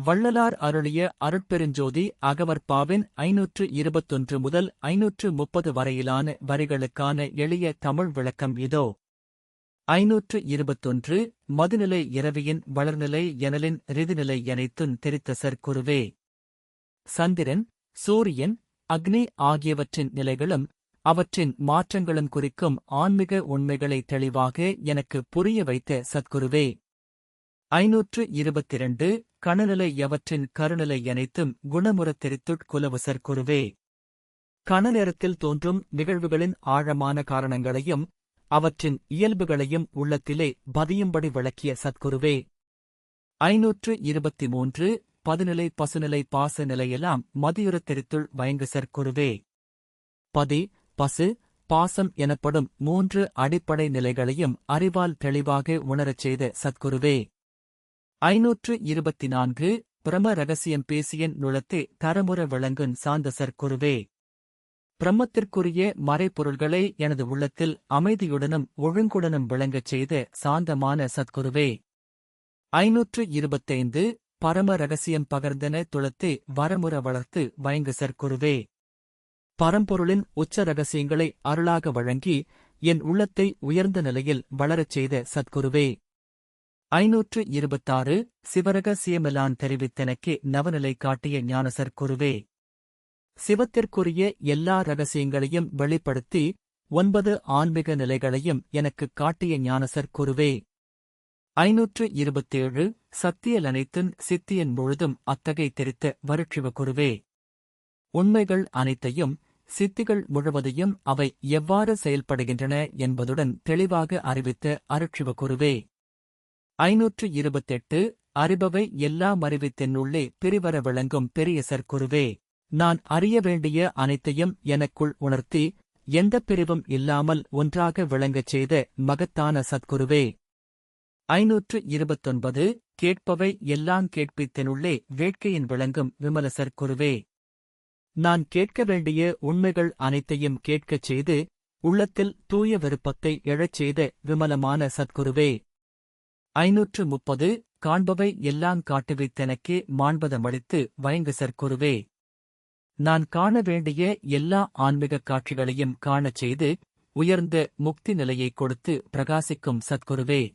வள்ளலார் அருளிய அருட்பெருஞ்சோதி அகவற்பாவின் ஐநூற்று இருபத்தொன்று முதல் ஐநூற்று முப்பது வரையிலான வரிகளுக்கான எளிய தமிழ் விளக்கம் இதோ. ஐநூற்று இருபத்தொன்று மதுநிலை இரவியின் வளர்நிலை எனலின் ரிதிநிலை எனைத்தும் தெரித்த சர்க்குருவே சந்திரன் சூரியன் அக்னி ஆகியவற்றின் நிலைகளும் அவற்றின் மாற்றங்களும் குறிக்கும் ஆன்மீக உண்மைகளை தெளிவாக எனக்கு புரிய வைத்த சத்குருவே ஐநூற்று இருபத்திரண்டு கணநிலை எவற்றின் கருநிலை அனைத்தும் குணமுறத் தெரித்துட் குலவுசர் குருவே. கணநேரத்தில் தோன்றும் நிகழ்வுகளின் ஆழமான காரணங்களையும் அவற்றின் இயல்புகளையும் உள்ளத்திலே பதியும்படி விளக்கிய சத்குருவே. ஐநூற்று இருபத்தி மூன்று பதிநிலை பசுநிலை பாச நிலையெல்லாம் மதியுறத் தெரித்துள் சற்குருவே. பதி பசு பாசம் எனப்படும் மூன்று அடிப்படை நிலைகளையும் அறிவால் தெளிவாக உணரச் செய்த சத்குருவே. ஐநூற்று இருபத்தி நான்கு பிரம ரகசியம் பேசியன் நுழத்தே தரமுற விளங்குன் சாந்த சற்குருவே. பிரம்மத்திற்குரிய மறைப்பொருள்களை எனது உள்ளத்தில் அமைதியுடனும் ஒழுங்குடனும் விளங்கச் செய்த சாந்தமான சத்குருவே ஐநூற்று இருபத்தைந்து பரம ரகசியம் பகர்ந்தன துளத்தை வரமுற வளர்த்து வயங்கு சற்குருவே. பரம்பொருளின் உச்ச ரகசியங்களை அருளாக வழங்கி என் உள்ளத்தை உயர்ந்த நிலையில் வளரச் செய்த சத்குருவே ஐநூற்று இருபத்தாறு சிவரகசியமெலான் தெரிவித்தெனக்கே நவநிலை காட்டிய ஞானசர் குருவே. சிவத்திற்குரிய எல்லா ரகசியங்களையும் வெளிப்படுத்தி ஒன்பது ஆன்மீக நிலைகளையும் எனக்குக் காட்டிய ஞானசர் குருவே. ஐநூற்று இருபத்தேழு சத்தியல் அனைத்தும் சித்தியன் முழுதும் அத்தகை தெரித்த வருட்சிவ குருவே. உண்மைகள் அனைத்தையும் சித்திகள் முழுவதையும் அவை எவ்வாறு செயல்படுகின்றன என்பதுடன் தெளிவாக அறிவித்த அருட்சிவ குருவே. ஐநூற்று இருபத்தெட்டு அறிபவை எல்லாம் அறிவித்தென்னுள்ளே பிரிவர விளங்கும் பெரிய சர்க்குருவே நான் அறிய வேண்டிய அனைத்தையும் எனக்குள் உணர்த்தி எந்தப் பிரிவும் இல்லாமல் ஒன்றாக விளங்கச் செய்த மகத்தான சத்குருவே ஐநூற்று இருபத்தொன்பது கேட்பவை எல்லாம் கேட்பித்தனுள்ளே வேட்கையின் விளங்கும் விமல சற்குருவே. நான் கேட்க வேண்டிய உண்மைகள் அனைத்தையும் கேட்கச் செய்து உள்ளத்தில் தூய விருப்பத்தை எழச் செய்த விமலமான சத்குருவே ஐநூற்று முப்பது காண்பவை எல்லாம் காட்டுவித்தெனக்கே மாண்பதமளித்து வயங்கு குருவே. நான் காண வேண்டிய எல்லா ஆன்மீகக் காட்சிகளையும் காணச் செய்து உயர்ந்த முக்தி நிலையைக் கொடுத்து பிரகாசிக்கும் சத்குருவே.